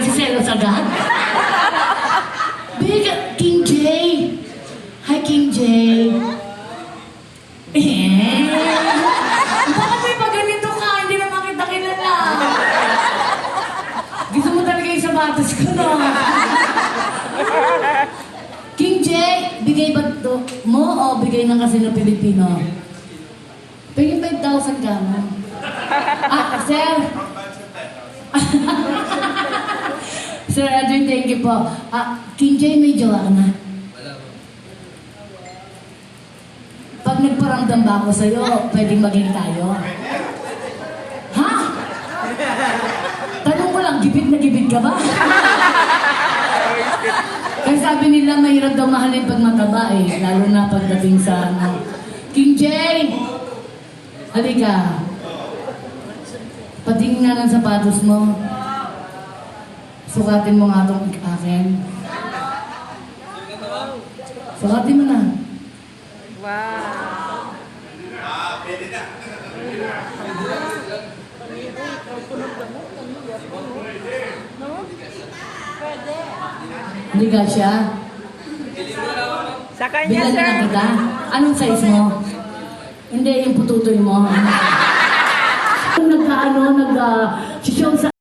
Nagsiselos agad? Big King J. Hi, King J. Eh. Bakit may pa ganito ka? Hindi na makita kilala. Gusto mo talaga yung sapatos ko, no? King J, bigay ba to mo o bigay ng Casino Pilipino? Pwede 5,000 ka mo. Ah, sir. Sir Edwin, thank you po. Ah, King J, may jowa ka na? Pag nagparamdam ba ako sa'yo, pwedeng maging tayo? Ha? Tanong ko lang, gibid na gibid ka ba? Kasi sabi nila, mahirap daw mahalin pag mataba eh. Lalo na pagdating sa ano. King J! Halika. Patingin nga ng sapatos mo. Sukatin mo nga itong akin. Sukatin mo na. Wow. Hindi ka siya. Sa kanya, Bilan sir. na kita. Anong size mo? Hindi, yung pututoy mo.